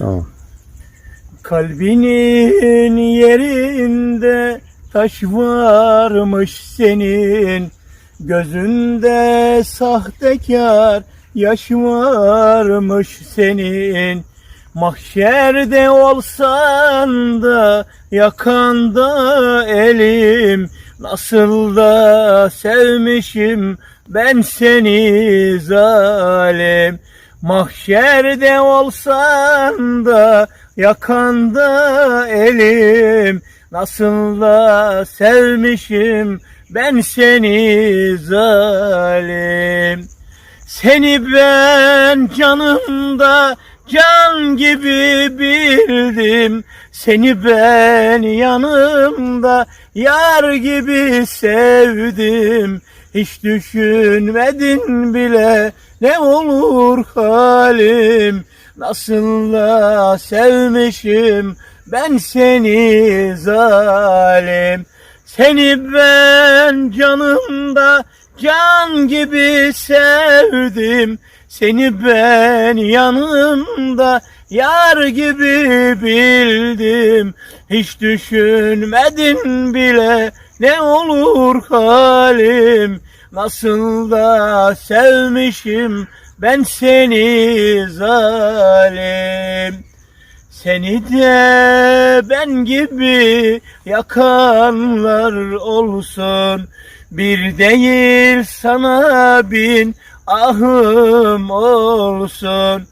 Tamam. Kalbinin yerinde taş varmış senin. Gözünde sahtekar yaş varmış senin. Mahşerde olsan da yakanda elim. Nasıl da sevmişim ben seni zalim Mahşerde olsan da yakanda elim. Nasıl da sevmişim ben seni zalim. Seni ben canımda can gibi Seni ben yanımda yar gibi sevdim. Hiç düşünmedin bile ne olur halim. Nasıl da sevmişim ben seni zalim. Seni ben canımda can gibi sevdim Seni ben yanımda yar gibi bildim. Hiç düşünmedin bile ne olur halim. Nasıl da sevmişim ben seni zalim. Seni de ben gibi yakanlar olsun. Bir değil sana bin ahım olsun.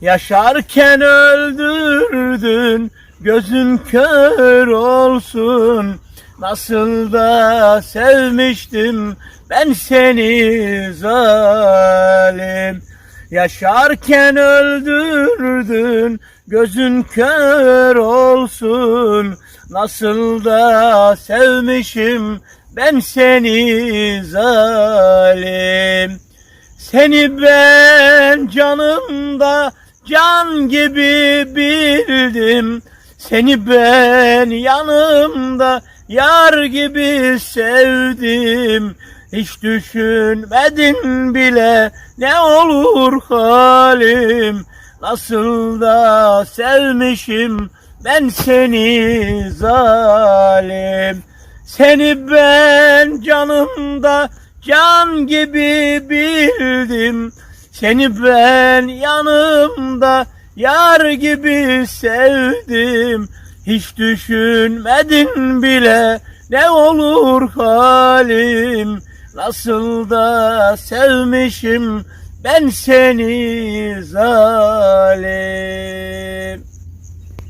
Yaşarken öldürdün gözün kör olsun. Nasıl da sevmiştim ben seni zalim. Yaşarken öldürdün gözün kör olsun. Nasıl da sevmişim ben seni zalim Seni ben canımda can gibi bildim. Seni ben yanımda yar gibi sevdim. Hiç düşünmedin bile ne olur halim. Nasıl da sevmişim ben seni zalim. Seni ben canımda can gibi bildim. Seni ben yanımda yar gibi sevdim. Hiç düşünmedin bile ne olur halim. Nasıl da sevmişim ben seni zalim